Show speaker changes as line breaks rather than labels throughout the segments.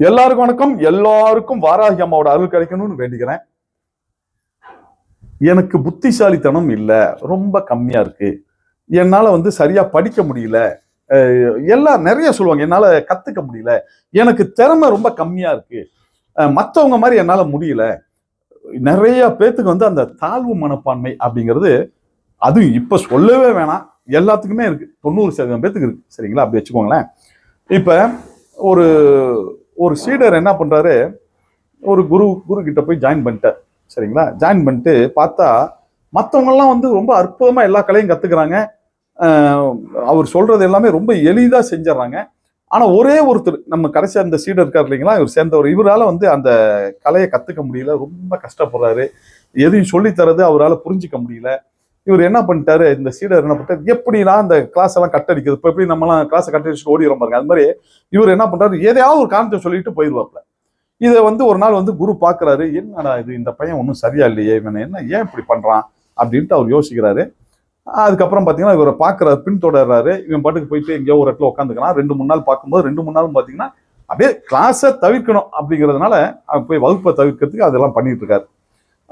எல்லாருக்கும் வணக்கம். எல்லாருக்கும் வாராகி அம்மாவோட அருள் கிடைக்கணும்னு வேண்டிக்கிறேன். எனக்கு புத்திசாலித்தனம் இல்லை. ரொம்ப கம்மியா இருக்கு. என்னால வந்து சரியா படிக்க முடியல. அஹ் எல்லாம் நிறைய சொல்லுவாங்க. என்னால கத்துக்க முடியல. எனக்கு திறமை ரொம்ப கம்மியா இருக்கு. மற்றவங்க மாதிரி என்னால முடியல. நிறைய பேத்துக்கு வந்து அந்த தாழ்வு மனப்பான்மை அப்படிங்கிறது அது இப்ப சொல்லவே வேணாம். எல்லாத்துக்குமே இருக்கு. தொண்ணூறு சதவீதம் பேத்துக்கு இருக்கு. சரிங்களா? அப்படி வச்சுக்கோங்களேன். இப்ப ஒரு ஒரு சீடர் என்ன பண்ணுறாரு ஒரு குரு குரு கிட்ட போய் ஜாயின் பண்ணிட்டார். சரிங்களா? ஜாயின் பண்ணிட்டு பார்த்தா மற்றவங்கெல்லாம் வந்து ரொம்ப அற்புதமாக எல்லா கலையும் கற்றுக்குறாங்க அவர் சொல்கிறது எல்லாமே ரொம்ப எளிதாக செஞ்சிடறாங்க. ஆனால் ஒரே ஒருத்தர் நம்ம கடைசி அந்த சீடர் இருக்கார் இல்லைங்களா? இவர் சேர்ந்தவர். இவரால் வந்து அந்த கலையை கற்றுக்க முடியல. ரொம்ப கஷ்டப்படுறாரு. எதையும் சொல்லித் தரது அவரால் புரிஞ்சிக்க முடியல. இவர் என்ன பண்ணிட்டாரு? இந்த சீடர் என்ன பண்ணிட்டாரு? எப்படின்னா அந்த கிளாஸ் எல்லாம் கட் அடிக்கிறது இப்போ எப்படி நம்மலாம் கிளாஸை கட் அடிச்சுட்டு ஓடிடுறோம் பாருங்க. அது மாதிரி இவர் என்ன பண்றாரு? எதையாவது ஒரு காரணத்தை சொல்லிட்டு போயிடுவாப்ல இதை வந்து ஒரு நாள் வந்து குரு பார்க்குறாரு என்னடா இது? இந்த பையன் ஒன்றும் சரியா இல்லையே. இவன் என்ன ஏன் இப்படி பண்ணுறான் அப்படின்ட்டு அவர் யோசிக்கிறாரு. அதுக்கப்புறம் பார்த்தீங்கன்னா இவரை பார்க்குறாரு பின்தொடர்றாரு. இவன் பாட்டுக்கு போயிட்டு எங்கேயோ ஒரு இடத்துல உட்காந்துக்கிறான் ரெண்டு மூணு நாள் பார்க்கும்போது ரெண்டு மூணு நாளும் பார்த்தீங்கன்னா அப்படியே கிளாஸை தவிர்க்கணும் அப்படிங்கிறதுனால போய் வகுப்பை தவிர்க்கிறதுக்கு அதெல்லாம் பண்ணிட்டு இருக்காரு.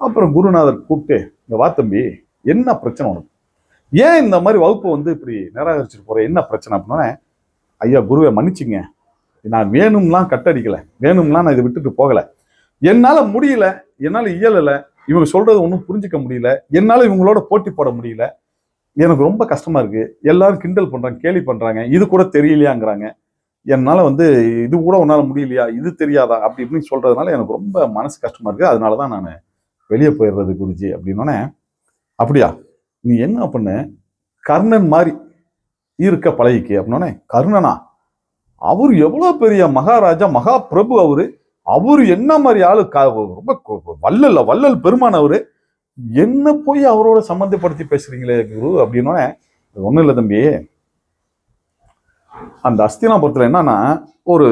அப்புறம் குருநாதர் கூப்பிட்டு இந்த வா தம்பி. என்ன பிரச்சனை உனக்கு? ஏன் இந்த மாதிரி வகுப்பை வந்து இப்படி நிராகரிச்சுட்டு போகிற என்ன பிரச்சனை அப்படின்னா ஐயா குருவை மன்னிச்சிங்க. நான் வேணும்லாம் கட்டடிக்கலை. வேணும்லாம் நான் இதை விட்டுட்டு போகலை. என்னால் முடியல. என்னால் இயலலை. இவங்க சொல்கிறது ஒன்றும் புரிஞ்சுக்க முடியல. என்னால் இவங்களோட போட்டி போட முடியல. எனக்கு ரொம்ப கஷ்டமாக இருக்குது எல்லாரும் கிண்டல் பண்ணுறாங்க கேலி பண்ணுறாங்க இது கூட தெரியலையாங்கிறாங்க. என்னால் வந்து இது கூட உன்னால் முடியலையா? இது தெரியாதா? அப்படி இப்படின்னு சொல்கிறதுனால எனக்கு ரொம்ப மனசு இருக்குது அதனால தான் நான் வெளியே போயிடுறது குருஜி அப்படின்னோடனே அப்படியா? நீ என்ன பண்ண? கர்ணன் மாதிரி இருக்க பழகிக்கு அப்படின்னோடனே கர்ணனா? அவர் எவ்வளோ பெரிய மகாராஜா மகா பிரபு அவரு? அவரு என்ன மாதிரி ஆளு? ரொம்ப வள்ளல் வள்ளல் பெருமான் அவரு. என்ன போய் அவரோட சம்மந்தப்படுத்தி பேசுறீங்களே குரு அப்படின்னோடனே ஒன்றும் இல்லை தம்பி. அந்த அஸ்தினாபுரத்தில் என்னன்னா ஒரு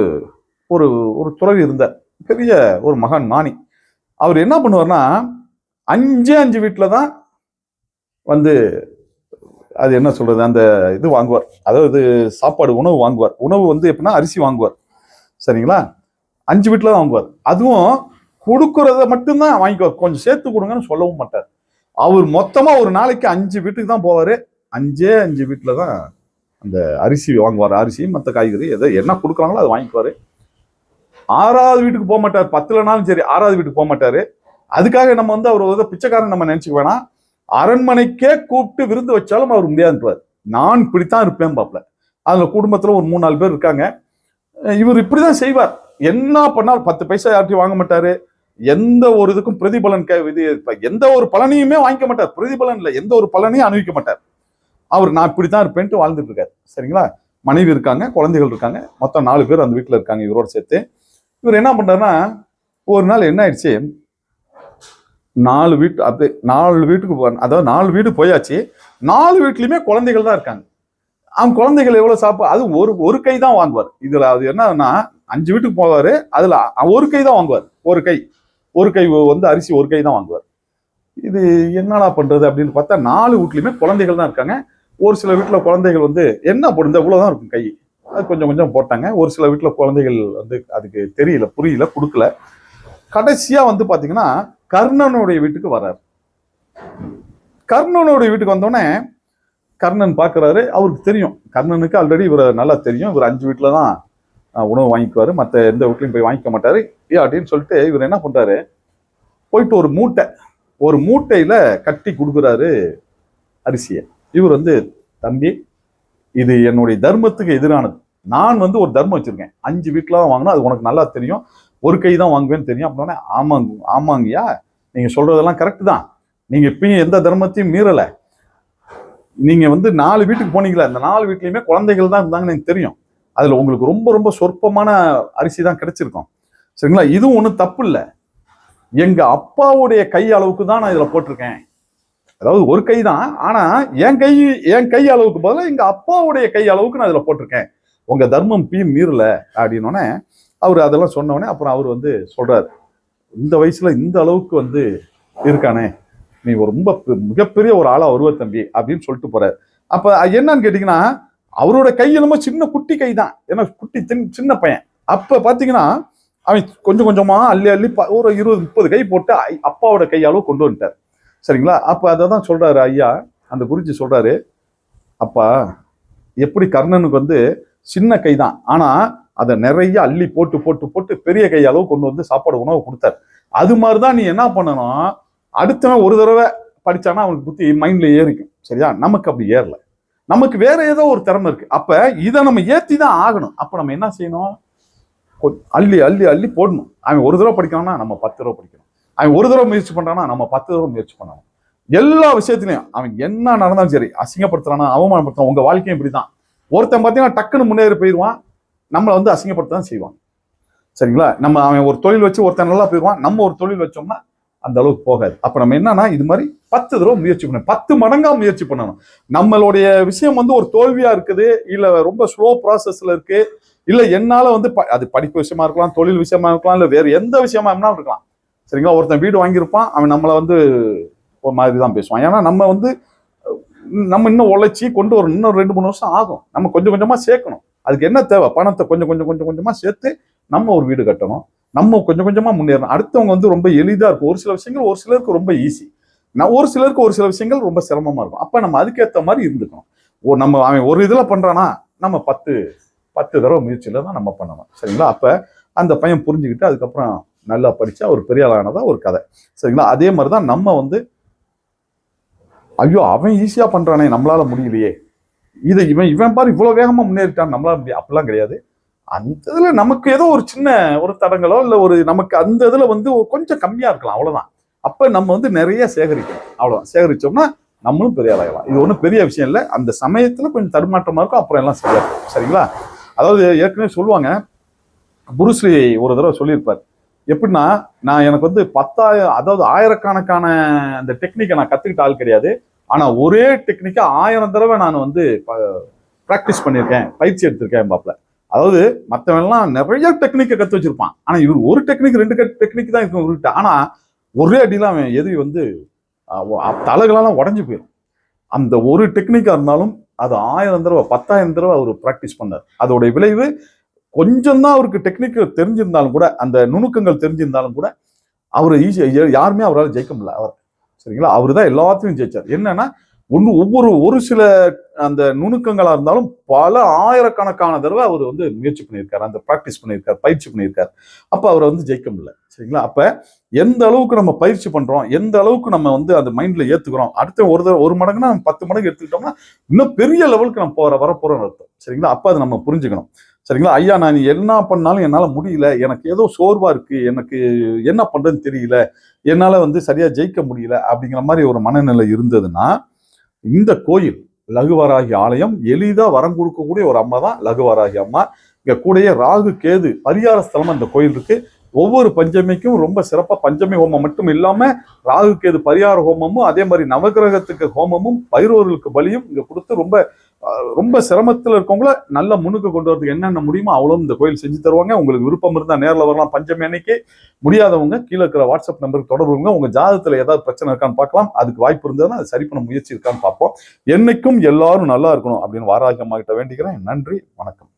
ஒரு ஒரு துறவி இருந்தார். பெரிய ஒரு மகான் ஞானி அவர் என்ன பண்ணுவார்னா அஞ்சே அஞ்சு வீட்டில் தான் வந்து அது என்ன சொல்கிறது அந்த இது வாங்குவார். அதாவது சாப்பாடு உணவு வாங்குவார். உணவு வந்து எப்படின்னா அரிசி வாங்குவார். சரிங்களா? அஞ்சு வீட்டில் தான் வாங்குவார். அதுவும் கொடுக்கறத மட்டும்தான் வாங்கிக்குவார். கொஞ்சம் சேர்த்து கொடுங்கன்னு சொல்லவும் மாட்டார். அவர் மொத்தமாக ஒரு நாளைக்கு அஞ்சு வீட்டுக்கு தான் போவார். அஞ்சே அஞ்சு வீட்டில் தான் அந்த அரிசி வாங்குவார். அரிசி மற்ற காய்கறி எதை என்ன கொடுக்குறாங்களோ அதை வாங்கிக்குவார். ஆறாவது வீட்டுக்கு போக மாட்டார். பத்துலனாலும் சரி ஆறாவது வீட்டுக்கு போக மாட்டார். அதுக்காக நம்ம வந்து அவர் வந்து பிச்சைக்காரன் நம்ம நினச்சிக்க வேணாம். அரண்மனைக்கே கூப்பிட்டு விருந்து வச்சாலும் அவர் முடியாதுன்றார் நான் இப்படித்தான் இருப்பேன் பாப்ல அதுல குடும்பத்துல ஒரு மூணு நாலு பேர் இருக்காங்க. இவர் இவர் இப்படிதான் செய்வார். என்ன பண்ணாலும் பத்து பைசா யார்ட்டையும் வாங்க மாட்டாரு. எந்த ஒரு இதுக்கும் பிரதிபலன் கே- இது எந்த ஒரு பலனையுமே வாங்கிக்க மாட்டார். பிரதிபலன் இல்லை எந்த ஒரு பலனையும் அனுபவிக்க மாட்டார். அவர் நான் இப்படி தான் இருப்பேன்ட்டு வாழ்ந்துட்டு இருக்காரு. சரிங்களா? மனைவி இருக்காங்க குழந்தைகள் இருக்காங்க. மொத்தம் நாலு பேர் அந்த வீட்டில் இருக்காங்க இவரோட சேர்த்து. இவர் என்ன பண்ணுறாருன்னா ஒரு நாள் என்ன ஆயிடுச்சு? நாலு வீட்டு அப்படி நாலு வீட்டுக்கு போ அதாவது நாலு வீடு போயாச்சு. நாலு வீட்லையுமே குழந்தைகள் தான் இருக்காங்க. அவன் குழந்தைகள் எவ்வளோ சாப்பாடு அது ஒரு ஒரு கை தான் வாங்குவார். இதில் அது என்னன்னா அஞ்சு வீட்டுக்கு போவார் அதில் ஒரு கை தான் வாங்குவார். ஒரு கை. ஒரு கை வந்து அரிசி ஒரு கை தான் வாங்குவார். இது என்னடா பண்ணுறது அப்படின்னு பார்த்தா நாலு வீட்லையுமே குழந்தைகள் தான் இருக்காங்க. ஒரு சில வீட்டில் குழந்தைகள் வந்து என்ன போடுந்த இவ்வளோதான் இருக்கும் கை. அது கொஞ்சம் கொஞ்சம் போட்டாங்க. ஒரு சில வீட்டில் குழந்தைகள் வந்து அதுக்கு தெரியல புரியல கொடுக்கல. கடைசியாக வந்து பார்த்தீங்கன்னா கர்ணனுடைய வீட்டுக்கு வர்றார் கர்ணனுடைய வீட்டுக்கு வந்தோடனே கர்ணன் பார்க்குறாரு அவருக்கு தெரியும். கர்ணனுக்கு ஆல்ரெடி இவரை நல்லா தெரியும். இவர் அஞ்சு வீட்டில் தான் உணவு வாங்கிக்குவார். மற்ற எந்த வீட்லையும் போய் வாங்கிக்க மாட்டார். ஏ அப்படின்னு சொல்லிட்டு இவர் என்ன பண்ணுறாரு போயிட்டு ஒரு மூட்டை ஒரு மூட்டையில் கட்டி கொடுக்குறாரு அரிசியை. இவர் வந்து தம்பி இது என்னுடைய தர்மத்துக்கு எதிரானது. நான் வந்து ஒரு தர்மம் வச்சுருக்கேன். அஞ்சு வீட்டில் தான் வாங்கினா அது உனக்கு நல்லா தெரியும். ஒரு கை தான் வாங்குவேன்னு தெரியும். அப்படின்னா ஆமாங்க ஆமாங்கய்யா நீங்கள் சொல்கிறதெல்லாம் கரெக்டு தான். நீங்கள் இப்பயும் எந்த தர்மத்தையும் மீறலை. நீங்கள் வந்து நாலு வீட்டுக்கு போனீங்களா இந்த நாலு வீட்லேயுமே குழந்தைகள் தான் இருந்தாங்கன்னு எனக்கு தெரியும். அதில் உங்களுக்கு ரொம்ப ரொம்ப சொற்பமான அரிசி தான் கிடைச்சிருக்கும். சரிங்களா? இதுவும் ஒன்றும் தப்பு இல்லை. எங்கள் அப்பாவுடைய கை அளவுக்கு தான் நான் இதில் போட்டிருக்கேன். அதாவது ஒரு கை தான். ஆனால் என் கை என் கை அளவுக்கு பதிலாக எங்கள் அப்பாவுடைய கை அளவுக்கு நான் இதில் போட்டிருக்கேன். உங்கள் தர்மம் பீ மீறல அப்படின்னோடனே அவர் அதெல்லாம் சொன்னோடனே அப்புறம் அவர் வந்து சொல்கிறார் இந்த வயசில் இந்த அளவுக்கு வந்து இருக்கானே நீ ஒரு ரொம்ப பெ- மிகப்பெரிய ஒரு ஆளாக வருவ தம்பி அப்படின்னு சொல்லிட்டு போகிறார் அப்போ என்னன்னு கேட்டிங்கன்னா அவரோட கை என்னமோ சின்ன குட்டி கை தான் ஏன்னா குட்டி சின் சின்ன பையன். அப்போ பார்த்தீங்கன்னா அவன் கொஞ்சம் கொஞ்சமாக அள்ளி அள்ளி ப- ஒரு இருபது முப்பது கை போட்டு ஐ- அப்பாவோட கையாலோ கொண்டு வந்துட்டார். சரிங்களா? அப்போ அதை தான் சொல்கிறாரு ஐயா அந்த குறிச்சி சொல்கிறாரு அப்பா எப்படி கர்ணனுக்கு வந்து சின்ன கை தான் ஆனால் அதை நிறைய அள்ளி போட்டு போட்டு போட்டு பெரிய கையளவு கொண்டு வந்து சாப்பாடு உணவு கொடுத்தாரு. அது மாதிரி தான் நீ என்ன பண்ணணும் அடுத்தவன் ஒரு தடவை படித்தானா அவனுக்கு புத்தி மைண்டில் ஏறிக்கும். சரியா? நமக்கு அப்படி ஏறல. நமக்கு வேற ஏதோ ஒரு திறமை இருக்கு. அப்ப இதை நம்ம ஏற்றி தான் ஆகணும். அப்போ நம்ம என்ன செய்யணும்? அள்ளி அள்ளி அள்ளி போடணும். அவன் ஒரு தடவை படிக்கிறான்னா நம்ம பத்து தடவை படிக்கணும். அவன் ஒரு தடவை முயற்சி பண்ணுறான்னா நம்ம பத்து தடவை முயற்சி பண்ணணும். எல்லா விஷயத்துலையும் அவன் என்ன நடந்தாலும் சரி அசிங்கப்படுத்துறானா அவமானப்படுத்துறான் உங்க வாழ்க்கையும் இப்படிதான். ஒருத்தன் பார்த்தீங்கன்னா டக்குன்னு முன்னேறி போயிடுவான். நம்மளை வந்து அசிங்கப்படுத்த தான் செய்வான் சரிங்களா? நம்ம அவன் ஒரு தொழில் வச்சு ஒருத்தன் நல்லா போயிடுவான் நம்ம ஒரு தொழில் வச்சோம்னா அந்த அளவுக்கு போகாது. அப்போ நம்ம என்னன்னா இது மாதிரி பத்து தடவை முயற்சி பண்ணணும். பத்து மடங்காக முயற்சி பண்ணணும். நம்மளுடைய விஷயம் வந்து ஒரு தோல்வியாக இருக்குது இல்லை ரொம்ப ஸ்லோ ப்ராசஸில் இருக்குது இல்லை என்னால் வந்து ப- அது படிப்பு விஷயமா இருக்கலாம் தொழில் விஷயமா இருக்கலாம் இல்லை வேறு எந்த விஷயமா இருந்தாலும் இருக்கலாம். சரிங்களா? ஒருத்தன் வீடு வாங்கியிருப்பான் அவன் நம்மளை வந்து ஒரு மாதிரி தான் பேசுவான். ஏன்னா நம்ம வந்து நம்ம இன்னும் உழைச்சி கொண்டு ஒரு இன்னும் ரெண்டு மூணு வருஷம் ஆகும். நம்ம கொஞ்சம் கொஞ்சமாக சேர்க்கணும். அதுக்கு என்ன தேவை? பணத்தை கொஞ்சம் கொஞ்சம் கொஞ்சம் கொஞ்சமாக சேர்த்து நம்ம ஒரு வீடு கட்டணும். நம்ம கொஞ்சம் கொஞ்சமாக முன்னேறணும். அடுத்தவங்க வந்து ரொம்ப எளிதாக இருக்கும். ஒரு சில விஷயங்கள் ஒரு சிலருக்கு ரொம்ப ஈஸி நான் ஒரு சிலருக்கு ஒரு சில விஷயங்கள் ரொம்ப சிரமமாக இருக்கும். அப்போ நம்ம அதுக்கேற்ற மாதிரி இருந்துக்கணும். ஓ நம்ம அவன் ஒரு இதில் பண்ணுறானா நம்ம பத்து பத்து தடவை முயற்சியில் தான் நம்ம பண்ணணும். சரிங்களா? அப்போ அந்த பையன் புரிஞ்சுக்கிட்டு அதுக்கப்புறம் நல்லா படித்தா ஒரு பெரிய ஆளானதாக ஒரு கதை. சரிங்களா? அதே மாதிரி தான் நம்ம வந்து ஐயோ அவன் ஈஸியாக பண்ணுறானே நம்மளால் முடியலையே. இதை இவன் இவன் பாரு இவ்வளோ வேகமாக முன்னேறிட்டான். நம்மளால முடியும் அப்படிலாம் கிடையாது. அந்த இதில் நமக்கு ஏதோ ஒரு சின்ன ஒரு தடங்களோ இல்லை ஒரு நமக்கு அந்த இதில் வந்து கொஞ்சம் கம்மியாக இருக்கலாம் அவ்வளோதான் அப்போ நம்ம வந்து நிறைய சேகரிக்கணும். அவ்வளோதான் சேகரிச்சோம்னா நம்மளும் பெரிய ஆளாகலாம் இது ஒன்றும் பெரிய விஷயம் இல்லை. அந்த சமயத்தில் கொஞ்சம் தடுமாற்றமாக இருக்கும். அப்புறம் எல்லாம் சரியா இருக்கும் சரிங்களா? அதாவது ஏற்கனவே சொல்லுவாங்க புருஸ்லி ஒரு தடவை சொல்லியிருப்பார். எப்படின்னா நான் எனக்கு வந்து பத்தாயிரம் அதாவது ஆயிரக்கணக்கான அந்த டெக்னிக்கை நான் கற்றுக்கிட்ட ஆள் கிடையாது. ஆனா ஒரே டெக்னிக்காக ஆயிரம் தடவை நான் வந்து ப்ராக்டிஸ் பண்ணியிருக்கேன் பயிற்சி எடுத்திருக்கேன் பாப்ல அதாவது மற்றவன்லாம் நிறைய டெக்னிக்கை கற்று வச்சிருப்பான். ஆனால் இவர் ஒரு டெக்னிக் ரெண்டு டெக்னிக் தான் இருக்கும் இவர்கிட்ட ஆனால் ஒரே அடியில் அவன் எது வந்து தலைகளெல்லாம் உடஞ்சு போயிடும் அந்த ஒரு டெக்னிக்காக இருந்தாலும் அது ஆயிரம் தடவை பத்தாயிரம் தடவை அவர் ப்ராக்டிஸ் பண்ணார். அதோடைய விளைவு கொஞ்சம் தான் அவருக்கு டெக்னிக் தெரிஞ்சிருந்தாலும் கூட அந்த நுணுக்கங்கள் தெரிஞ்சிருந்தாலும் கூட அவர் ஈஸியாக யாருமே அவரால் ஜெயிக்க முடியல. அவர் சரிங்களா? அவர் தான் எல்லாத்தையும் ஜெயிச்சார். என்னன்னா ஒன்று ஒவ்வொரு ஒரு சில அந்த நுணுக்கங்களாக இருந்தாலும் பல ஆயிரக்கணக்கான தடவை அவர் வந்து முயற்சி பண்ணியிருக்காரு. அந்த ப்ராக்டிஸ் பண்ணியிருக்காரு பயிற்சி பண்ணியிருக்காரு. அப்போ அவரை வந்து ஜெயிக்க முடியல. சரிங்களா? அப்போ எந்த அளவுக்கு நம்ம பயிற்சி பண்ணுறோம் எந்த அளவுக்கு நம்ம வந்து அந்த மைண்டில் ஏத்துக்கிறோம் அடுத்த ஒரு தடவை ஒரு மடங்குனா பத்து மடங்கு எடுத்துக்கிட்டோம்னா இன்னும் பெரிய லெவலுக்கு நம்ம போகிற வர அர்த்தம். சரிங்களா? அப்போ அதை நம்ம புரிஞ்சுக்கணும். சரிங்களா? ஐயா நான் என்ன பண்ணாலும் என்னால் முடியல. எனக்கு ஏதோ சோர்வாக இருக்குது எனக்கு என்ன பண்ணுறதுன்னு தெரியல. என்னால் வந்து சரியாக ஜெயிக்க முடியல அப்படிங்கிற மாதிரி ஒரு மனநிலை இருந்ததுன்னா இந்த கோயில் லகுவராகி ஆலயம் எளிதாக வரம் கொடுக்கக்கூடிய ஒரு அம்மா தான் லகுவராகி அம்மா. இங்கே கூடயே ராகு கேது பரிகார ஸ்தலம் அந்த கோயில் இருக்குது ஒவ்வொரு பஞ்சமிக்கும் ரொம்ப சிறப்பாக பஞ்சமி ஹோமம் மட்டும் இல்லாமல் ராகு கேது பரிகார ஹோமமும் அதே மாதிரி நவகிரகத்துக்கு ஹோமமும் பைரவர்களுக்கு பலியும் இங்கே கொடுத்து ரொம்ப ரொம்ப சிரமத்தில் இருக்கவங்கள நல்ல முன்னுக்கு கொண்டு வரதுக்கு என்னென்ன முடியுமோ அவ்வளோ இந்த கோயில் செஞ்சு தருவாங்க. உங்களுக்கு விருப்பம் இருந்தால் நேரில் வரலாம். பஞ்சமி அன்னைக்கு முடியாதவங்க கீழே இருக்கிற வாட்ஸ்அப் நம்பருக்கு தொடர்புங்க உங்கள் ஜாதகத்தில் ஏதாவது பிரச்சனை இருக்கான்னு பார்க்கலாம். அதுக்கு வாய்ப்பு இருந்ததுன்னா அது சரி பண்ண முயற்சி இருக்கான்னு பார்ப்போம். என்னைக்கும் எல்லாரும் நல்லா இருக்கணும் அப்படின்னு வாராகியமாகிட்ட கிட்ட வேண்டிக்கிறேன். நன்றி. வணக்கம்.